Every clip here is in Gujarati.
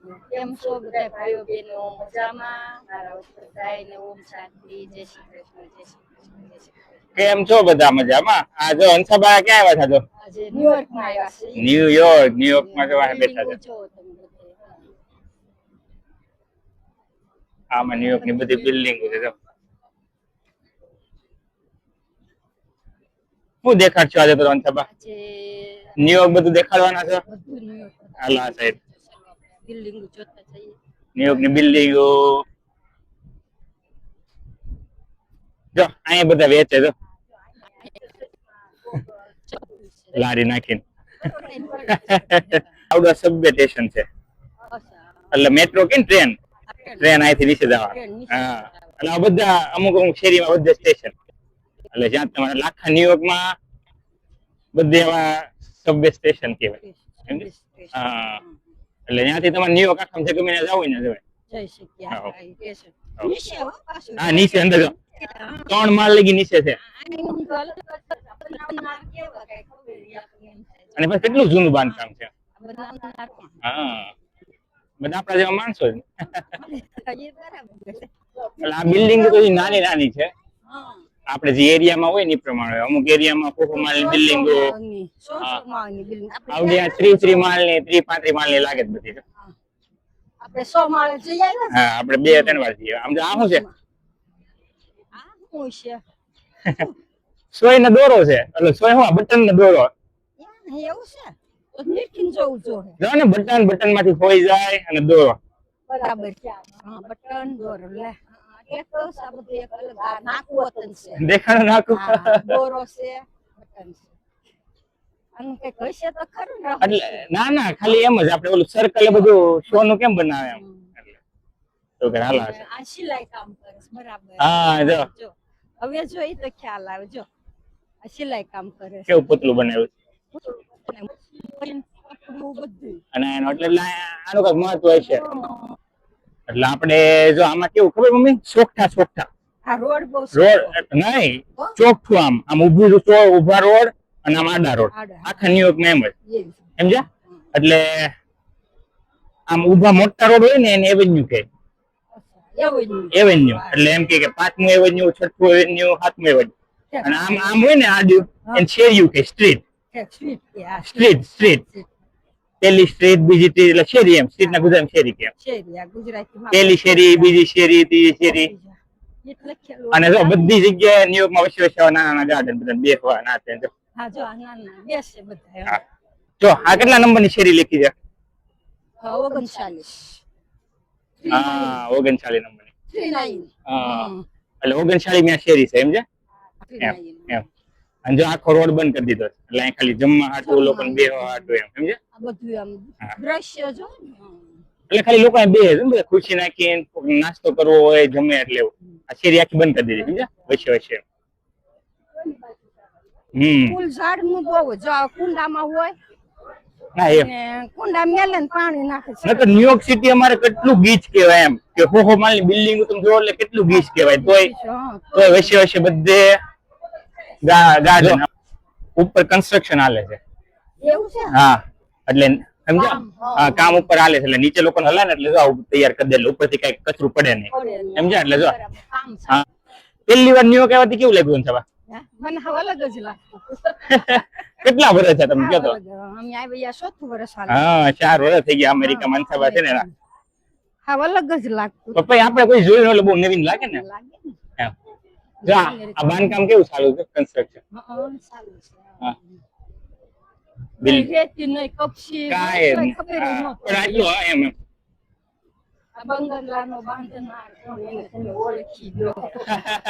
કેમ છો બધા ભાઈઓ બહેનો મજામાં? મારા બધાને ઓમ શાંતિ. જય શ્રી કૃષ્ણ જય શ્રી કૃષ્ણ જય શ્રી કૃષ્ણ. કેમ છો બધા મજામાં? આ જો હંસાબા ક્યાં આવ્યા છો? તો આજે ન્યુયોર્કમાં આવ્યા છે. ન્યુયોર્ક ન્યુયોર્કમાં જો આ બેઠા છે. આમાં ન્યુયોર્કની બધી. બિલ્ડિંગ છે જો. દેખાડ છું આજે તો હંસાબા? ન્યુયોર્ક બધું દેખાડવાના છે? ન્યુયોર્ક હાલો આ સાઈડ બિલ્ડિંગો જોતા જઈએ. ન્યુયોર્કની બિલ્ડિંગો. જો અહીંયા બધા વેચે જો લારી નાખીને. આવડો સબવે સ્ટેશન છે. એટલે મેટ્રો કે ટ્રેન? ટ્રેન અહીંથી નીચે જવા હા. એટલે આ બધા અમુક અમુક શેરીમાં બધા સ્ટેશન. એટલે જ્યાં તમારે લાખા ન્યુયોર્કમાં બધે એવા સબવે સ્ટેશન કહેવાય. હા. એટલે ત્યાંથી તમારે ન્યુયોર્ક આખા છે ગમે ત્યાં જાવ ને જવાય જઈ હા. નીચે અંદર. ત્રણ માળ લગી નીચે છે. અને પછી કેટલું જૂનું બાંધકામ છે હા બધા આપણા જેવા માણસો. એટલે આ બિલ્ડિંગ તો નાની નાની છે. આપણે જે એરિયામાં હોય ને એ પ્રમાણે અમુક એરિયામાં બિલ્ડિંગો હા. માળની building. આપણે આવડી આ ત્રી ત્રી માળની ત્રી પાંત્રી માળની લાગે જ બધી. આપણે સો માળે જઈ હા આપણે બે ત્રણ વાર જઈએ. આમ આ શું છે? શું છે? સોય ને દોરો છે. એટલે સોય હું બટન ને દોરો એવું છે. ને બટન બટનમાંથી હોય જાય અને દોરો. બરાબર છે. બટન દોરો લે. તો આ બધું એક અલગ આ નાકું વતન છે. દેખાડો નાખું. હા, દોરો છે બટન છે. ને એટલે ના ના ખાલી એમ જ. આપણે ઓલું સર્કલ બધું સોનું કેમ બનાવે એમ? એટલે તો કે હાલા આ સિલાઈ કામ કરે બરાબર. હા જો. હવે જોઈ તો ખ્યાલ આવે જો. આ સિલાઈ કામ કરે કેવું પતલું બનાવ્યું? છે અને એટલે આનું કંઈક મહત્વ છે એટલે આપણે જો આમાં કેવું ખબર મમ્મી? ચોખ્ઠા ચોખ્ઠા. રોડ નહીં ચોખ્ઠું આમ. આમ ઉભું ઊભા રોડ અને આમ આડા રોડ. આખા ન્યુયોર્કમાં એમ જ. સમજ્યા? એટલે આમ ઊભા મોટા રોડ હોય ને એને એવેન્યુ કહે. એવન્યુ એટલે એમ કે પાંચમું એવેન્યુ છઠ્ઠું એવન્યુ સાતમું એવન્યુ અને આમ આમ હોય ને આડ્યું એને શેરિયું કે સ્ટ્રીટ સ્ટ્રીટ સ્ટ્રીટ પેલી સ્ટ્રીટ બીજી સ્ટ્રીટ એટલે શેરી એમ સ્ટ્રીટ ના ગુજરાત શેરી કેમ પેલી શેરી બીજી શેરી ત્રીજી શેરી. અને જો બધી જગ્યાએ ન્યુયોર્કમાં વચ્ચે આવા નાના નાના ગાર્ડન બધા બેસવા ના તે જો. આ કેટલા નંબર નંબરની શેરી લખી છે? હા, ઓગણચાલીસ. હા ઓગણચાલીસ નંબરની હા. એટલે ઓગણચાલીસની શેરી છે એમ છે? એમ એમ. અને જો આખો રોડ બંધ કરી દીધો છે. એટલે અહીં ખાલી જમવા હાટું લોકો બે હાટું. એમ સમજે બધું આમ દ્રશ્ય જો. એટલે ખાલી લોકો બે ને બધા ખુરશી નાખીને નાસ્તો કરવો હોય જમે એટલે આ શેરી આખી બંધ કરી દીધી સમજે વચ્ચે વચ્ચે. હમ. ફૂલ ઝાડનું બહુ જો કુંડામાં હોય હા એમ કુંડા મેલે ને પાણી નાખે છે. નકર ન્યુયોર્ક સિટી અમારે કેટલું ગીચ કહેવાય એમ. કે હો હો માલની બિલ્ડિંગ તમે જોવો એટલે કેટલું ગીચ કહેવાય. તોય તોય વચ્ચે વચ્ચે બધે ગાર્ડન. ઉપર કન્સ્ટ્રક્શન હાલે છે. હા એટલે સમજ્યા કામ, હા. હા કામ ઉપર હાલે છે એટલે નીચે લોકોને હલાય ને એટલે જો આવું તૈયાર કરી દેલું ઉપરથી કઈ કચરું પડે નહીં. સમજ્યા એટલે જો. હા. પહેલી વાર ન્યુયોર્ક કહેવાથી કેવું લાગ્યું સભા મને હવે કેટલા વર્ષ છે તમે કહો તો? અલગ. અમે ચોથું વર્ષ હા ચાર વર્ષ થઈ ગયા અમેરિકા મનસભા છે ને. હા અલગ જ લાગતું. પછી આપણે કોઈ જોયું એટલે બહુ નવીન લાગે ને. લાગે ને. જો આ બાંધકામ કેવું ચાલુ છે? કન્સ્ટ્રક્શન સારું છે. હા. રેતી નહીં કપસી કાંઈ ખબર જ હા, પણ આટલું એમ એમ. બંગલાનો બાંધનાર કોણ ઓળખી લો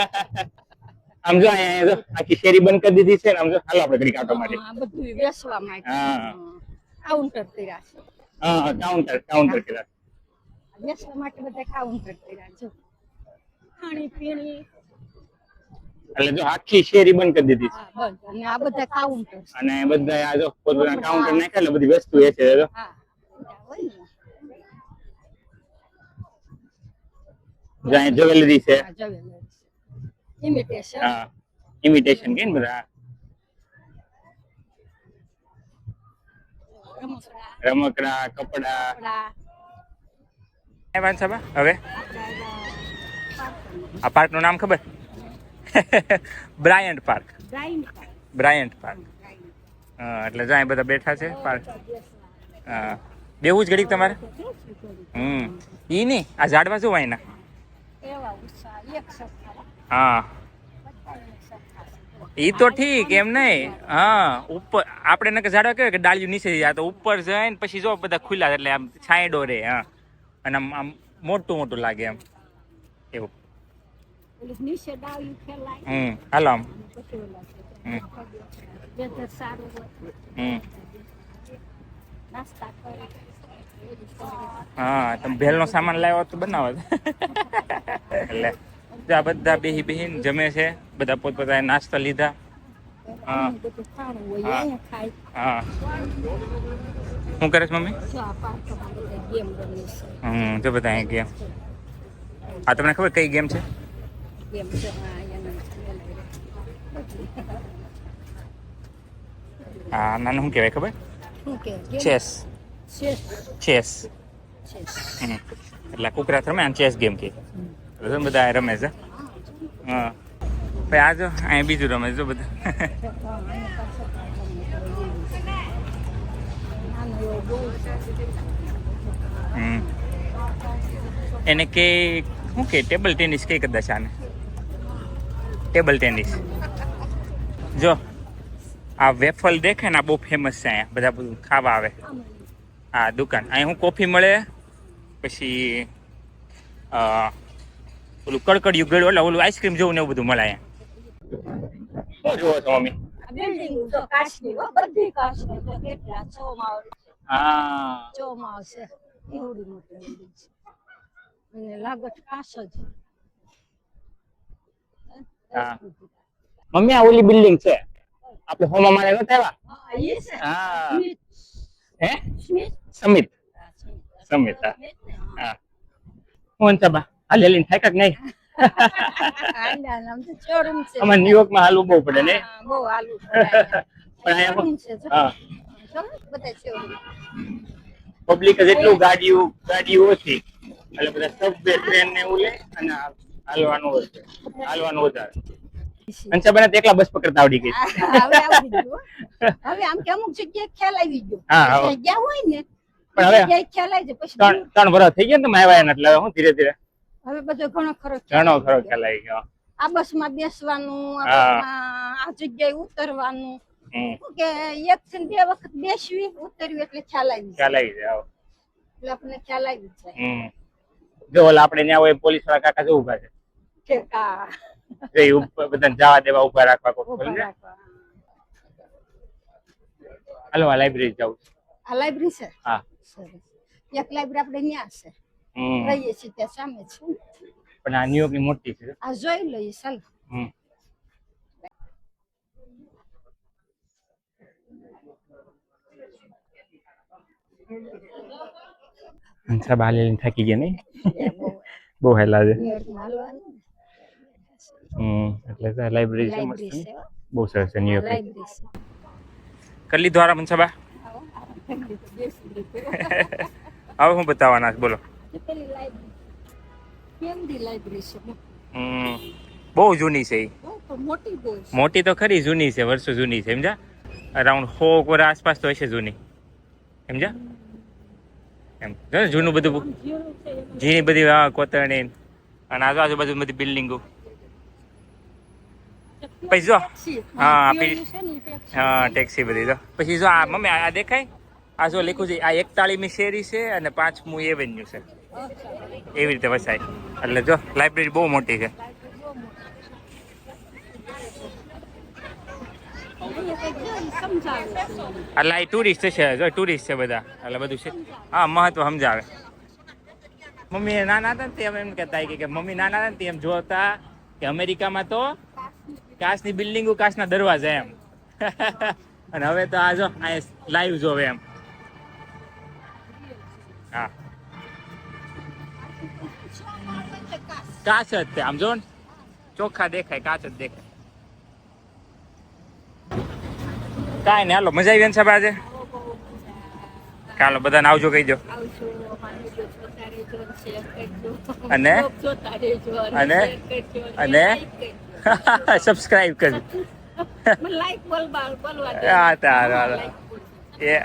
આમ જો અહીંયા જો આખી શેરી બંધ કરી દીધી છે ને આમ જો હાલો આપણે ઘડીક આટો મારી આ બધું વેચવા માટે હા. કાઉન્ટર કર્યા છે હા કાઉન્ટર કાઉન્ટર કર્યા વેચવા માટે બધા કાઉન્ટર કર્યા છે ખાણી પીણી એટલે જો આખી શેરી બંધ કરી દીધી છે. બંધ. અને આ બધા કાઉન્ટર અને બધા આ જો પોતાના કાઉન્ટર નાખ્યા એટલે બધી વસ્તુ એ છે જો. હા. બધા હોય ને. જો અહીંયા જ્વેલરી છે. Imitation. હા. ઇમિટેશન કે બધા રમકડા, કપડા. વાંચા હવે? આ પાર્કનું નામ ખબર? બ્રાયન્ટ પાર્ક બ્રાયન્ટ પાર્ક હા એટલે જ્યાં બધા બેઠા છે પાર્ક હા. બેવું જ ઘડીક તમારે? હમ. ઈ નહીં આ ઝાડવા જોવા વાયના હા. ઈ તો ઠીક એમ નહીં. હા ઉપર આપણે નકે ઝાડવા કહેવાય કે ડાળિયું નીચે જાય તો ઉપર જઈને પછી જો બધા ખુલ્લા એટલે આમ છાંયડો રે હા. અને આમ આમ મોટું મોટું લાગે એમ. એવું. હમ હાલો આમ હા તમે ભેલનો સામાન લાવ્યો તો બનાવો. એટલે આ બધા બેહી બેહીને જમે છે બધા પોતપોતાએ નાસ્તા લીધા. હા. હા. શું કરે છે મમ્મી? હમ જો બધા ગેમ. આ તમને ખબર કઈ ગેમ છે? આ હા નાનું શું કહેવાય ખબર ચેસ ચેસ એટલે કુકરા રમે આને ચેસ ગેમ કે બધા રમે છે હા ભાઈ આ જો અહીંયા બીજું રમે જો બધા એને કે શું કે ટેબલ ટેનિસ કે કદાચ આને ટેબલ ટેનિસ જો આ વેફલ દેખે ને આ બહુ ફેમસ છે અહીંયા. બધા બધું ખાવા આવે. હા દુકાન. અહીં હું કોફી મળે પછી ઓલું કડકડિયું ગળ્યું એટલે ઓલું આઈસ્ક્રીમ જેવું ને એવું બધું મળે અહીંયા. શું જુઓ છો મમ્મી? હો. કાચની તો કેટલા છ માળ હા છ માળ છે એવડી મોટી બિલ્ડિંગ છે અને લાગત કાચ જ હા. મમ્મી આ ઓલી બિલ્ડિંગ છે. આપણે હોમ અમારે નતા આવ્યા હા હા. સમિત. સમિત? હા હું. સબા આ લેલીન થાય કાક નહીં. અમારે ન્યુયોર્કમાં હાલવું બહુ પડે ને? બહુ હાલું પણ. હા. પબ્લિક જ એટલું ગાડીઓ ગાડીઓ ઓછી એટલે બધા સબવે ટ્રેન ને એવું લે અને હાલવાનું હોય હાલવાનું વધારે અંશાબેન એકલા બસ પકડતા આવડી ગઈ. હવે આવડી ગયું, હવે આમ કે અમુક જગ્યાએ ખ્યાલ આવી ગયો. હા. હોય ને પણ હવે- ખ્યાલ આવી જાય. પછી ત્રણ ત્રણ વર્ષ થઈ ગયા ને તમે આવ્યા એટલે હું ધીરે ધીરે. હવે બધો ઘણો ખરો ખ્યાલ ઘણો આવી ખરો ગયો. ખ્યાલ આવી ગયો. આ બસમાં બેસવાનું આ જગ્યાએ ઉતરવાનું. કે એક થી બે વખત બેસવી ઉતરવી એટલે ખ્યાલ આવી જાય. ખ્યાલ આવી જાય એટલે આપણને ખ્યાલ આવી જાય. જો ઓલા આપણે ત્યાં હોય પોલીસવાળા કાકા જો ઊભા છે. કે કા જો ઈ ઉપર બધાને જવા દેવા ઊભા રાખવા કોઈ. હાલો આ લાઇબ્રેરી જાઉં. આ લાઇબ્રેરી છે? હા. એક લાઇબ્રેરી આપણે ત્યાં છે. રહીએ છીએ ત્યાં સામે છે. પણ આ ન્યુયોર્કની મોટી છે. આ જોઈ લઈએ ચાલ. હમ. સાહેબ થાકી ગયા નહીં? બહુ હેલા છે. એટલે તો લાઇબ્રેરી છે મસ્ત. બહુ સરસ છે લાઇબ્રેરી છે. કરી લીધું આરામ કરી. હવે હું બતાવવાના છે બોલો. બહુ જૂની છે મોટી બહુ છે. મોટી તો ખરી જૂની છે વર્ષો જૂની છે સમજા અરાઉન્ડ સો વર્ષ આસપાસ તો હશે જૂની. સમજા એમ. જો જૂનું બધું ઝીણી બધી કોતરણી. અને આજુબાજુ બધી બિલ્ડિંગો. પછી જો હા, હા, ટેક્સી. હા ટેક્સી બધી જો પછી જો આ મમ્મી આ દેખાય આ જો લખ્યું છે આ એકતાળીમી શેરી છે અને પાંચમું એવન્યુ છે એવી રીતે વસાય એટલે જો લાઇબ્રેરી બહુ મોટી છે. એટલે આ ટુરિસ્ટ છે જો ટુરિસ્ટ છે બધા એટલે બધું છે હા મહત્વ સમજાવે મમ્મી નાના હતા ને તે એમ કહેતા કે મમ્મી નાના હતા ને એમ જોતા કે અમેરિકામાં તો કાચની બિલ્ડિંગો કાચના દરવાજા એમ. અને હવે તો આ જો અહીંયા લાઈવ જોવે એમ. હા. કાચ જ તે આમ જો ને. ચોખ્ખા દેખાય કાચ જ દેખાય. કાંઈ ને હાલો મજા આવી ને સાહેબ આજે? કાલો બધાને આવજો કહી દો અને? અને? અને? સબસ્ક્રાઇબ કરજો લાઈક બોલ બોલવા હા, તારું, હાલો. એ.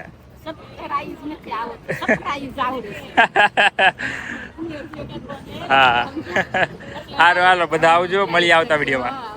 હા. સારું હાલો બધા આવજો મળી આવતા વિડીયોમાં.